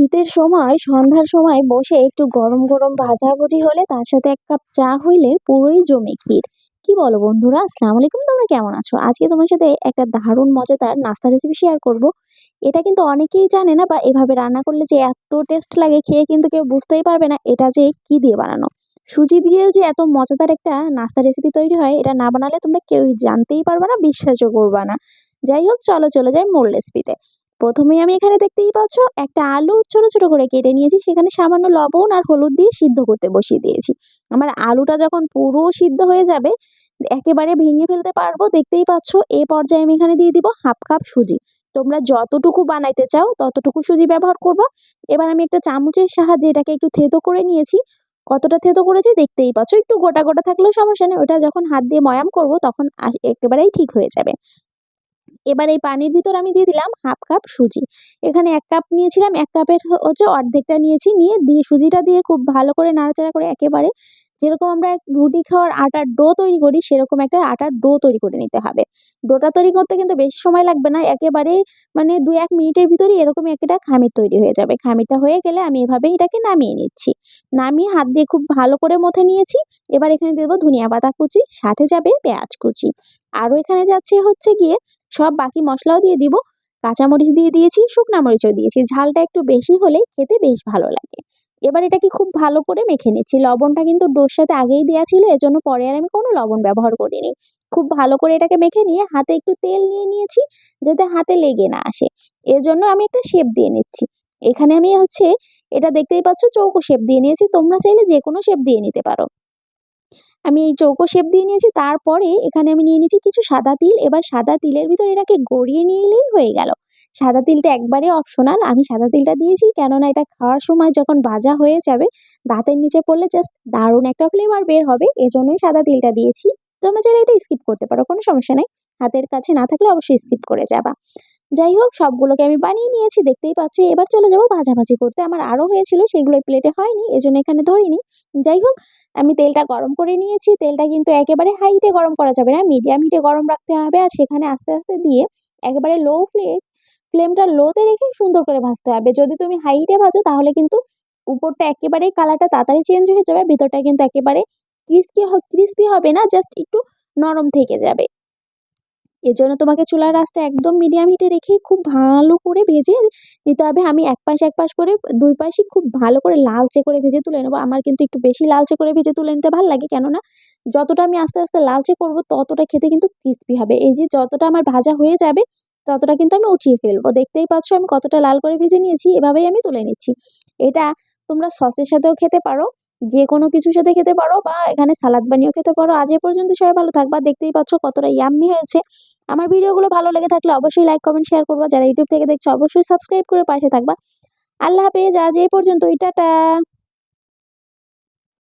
শীতের সময়, সন্ধ্যার সময় বসে একটু গরম গরম ভাজাভুজি হলে তার সাথে এক কাপ চা হইলে পুরোই জমে ক্ষীর। কি বলো বন্ধুরা? আসসালামু আলাইকুম, তোমরা কেমন আছো? আজকে তোমার সাথে একটা দারুণ মজাদার নাস্তা রেসিপি শেয়ার করব। এটা কিন্তু অনেকেই জানে না বা এভাবে রান্না করলে যে এত টেস্ট লাগে খেয়ে কিন্তু কেউ বুঝতেই পারবে না এটা যে কি দিয়ে বানানো। সুজি দিয়েও যে এত মজাদার একটা নাস্তা রেসিপি তৈরি হয়, এটা না বানালে তোমরা কেউই জানতেই পারবে না, বিশ্বাসও করবে না। যাই হোক, চলো চলে যাই মূল রেসিপিতে প্রথমেই আমি এখানে দেখতেই পাচ্ছ, একটা আলু ছোট ছোট করে কেটে নিয়েছি। সেখানে সামান্য লবণ আর হলুদ দিয়ে সিদ্ধ করতে বসিয়ে দিয়েছি। আমার আলুটা যখন পুরো সিদ্ধ হয়ে যাবে, একেবারে ভেঙে ফেলতে পারব, দেখতেই পাচ্ছ, এ পর্যায়ে আমি এখানে দিয়ে দিব হাফ কাপ সুজি। তোমরা যতটুকু বানাইতে চাও, ততটুকু সুজি ব্যবহার করব। এবার আমি একটা চামচের সাহায্যে এটাকে একটু থেতো করে নিয়েছি। কতটা থেতো করেছি দেখতেই পাচ্ছ, একটু গোটা গোটা থাকলেও সমস্যা নেই। ওটা যখন হাত দিয়ে ময়াম করব, তখন একেবারেই ঠিক হয়ে যাবে। এবার এই পানির ভিতর আমি দিয়ে দিলাম হাফ কাপ সুজি। এখানে এক কাপ নিয়েছিলাম, এক কাপের হচ্ছে অর্ধেকটা নিয়েছি, নিয়ে দিয়ে সুজিটা দিয়ে খুব ভালো করে নাড়াচাড়া করে একেবারে যেরকম আমরা রুটি খাওয়ার আটার ডো তৈরি করি, সেরকম একটা আটার ডো তৈরি করে নিতে হবে। ডোটা তৈরি করতে কিন্তু বেশি সময় লাগবে না, একেবারে মানে দু এক মিনিটের ভিতরেই এরকমই একটা খামির তৈরি হয়ে যাবে। খামিরটা হয়ে গেলে আমি এভাবে এটাকে নামিয়ে নিচ্ছি। নামিয়ে হাত দিয়ে খুব ভালো করে মথে নিয়েছি, এবার এখানে দেবো ধনিয়া পাতা কুচি, সাথে যাবে পেঁয়াজ কুচি। আরও এখানে যাচ্ছে হচ্ছে গিয়ে সব বাকি মশলাও দিয়ে দিব, কাঁচামরিচ দিয়ে দিয়েছি, শুকনা মরিচও দিয়েছি। ঝালটা একটু বেশি হলে খেতে বেশ ভালো লাগে। এবার এটাকে খুব ভালো করে মেখে নিচ্ছি। লবণটা কিন্তু ডোর সাথে আগেই দেওয়া ছিল, এজন্য পরে আর আমি কোনো লবণ ব্যবহার করিনি। খুব ভালো করে এটাকে মেখে নিয়ে হাতে একটু তেল নিয়ে নিয়েছি, যাতে হাতে লেগে না আসে। এর জন্য আমি একটা শেপ দিয়ে নিচ্ছি। এখানে আমি হচ্ছে, এটা দেখতেই পাচ্ছ, চৌকো শেপ দিয়ে নিয়েছি। তোমরা চাইলে যে কোনো শেপ দিয়ে নিতে পারো। আমি এই চৌকো শেপ দিয়ে নিয়েছি, তারপরে এখানে আমি নিয়ে নিয়েছি কিছু সাদা তিল। এবার সাদা তিলের ভিতর এটাকে গড়িয়ে নিলেই হয়ে গেল। সাদা তিলটা একবারে অপশনাল আমি সাদা তিলটা দিয়েছি, কেননা এটা খাওয়ার সময় যখন ভাজা হয়ে যাবে, দাঁতের নিচে পড়লে জাস্ট দারুণ একটা ফ্লেভার বের হবে। এজন্যই সাদা তিলটা দিয়েছি। তোমরা চাইলে এটা স্কিপ করতে পারো, কোনো সমস্যা নেই। হাতের কাছে না থাকলে অবশ্যই স্কিপ করে যাবা। যাই হোক, সবগুলোকে আমি বানিয়ে নিয়েছি। দেখতেই পাচ্ছ, এবার চলে যাব ভাজাভাজি করতে। আমার আরও হয়েছিল, সেগুলো প্লেটে হয়নি, এজন্য এখানে ধরিনি। যাই হোক, আমি তেলটা গরম করে নিয়েছি। তেলটা কিন্তু একেবারে হাই হিটে গরম করা যাবে না মিডিয়াম হিটে গরম রাখতে হবে। আর সেখানে আস্তে আস্তে দিয়ে একেবারে লো ফ্লেম ফ্লেমটা লোতে রেখে সুন্দর করে ভাজতে হবে। যদি তুমি হাই হিটে ভাজো, তাহলে কিন্তু উপরটা একেবারেই কালারটা তাড়াতাড়ি চেঞ্জ হয়ে যাবে। ভিতরটা কিন্তু একেবারে ক্রিস্পি ক্রিস্পি হবে না জাস্ট একটু নরম থেকে যাবে। এজন্য তোমাকে চুলার আঁচটা একদম মিডিয়াম হিটে রেখে খুব ভালো করে ভেজে নিতে হবে। আমি এক পাশ এক পাশ করে দুই পাশই খুব ভালো করে লালচে করে ভেজে তুলে নেব। আমার কিন্তু একটু বেশি লালচে করে ভেজে তুলে নিতে ভালো লাগে। কেননা যতটা আমি আস্তে আস্তে লালচে করব ততটা খেতে কিন্তু ক্রিস্পি হবে। এই যে যতটা আমার ভাজা হয়ে যাবে ততটা কিন্তু আমি উঠিয়ে ফেলব। দেখতেই পাচ্ছ আমি কতটা লাল করে ভেজে নিয়েছি। এভাবেই আমি তুলে নিচ্ছি। এটা তোমরা সসের সাথেও খেতে পারো। যে কোনো কিছুর সাথে খেতে পারো বা এখানে সালাদ বানিয়েও খেতে পারো। আজ এ পর্যন্ত সবাই ভালো থাকবা। দেখতেই পাচ্ছ কতটা ইয়াম্মি হয়েছে। আমার ভিডিওগুলো ভালো লেগে থাকলে অবশ্যই লাইক কমেন্ট শেয়ার করবা। যারা ইউটিউব থেকে দেখছ, অবশ্যই সাবস্ক্রাইব করে পাশে থাকবা। আল্লাহ হাফেজ। আজ এই পর্যন্ত টাটা।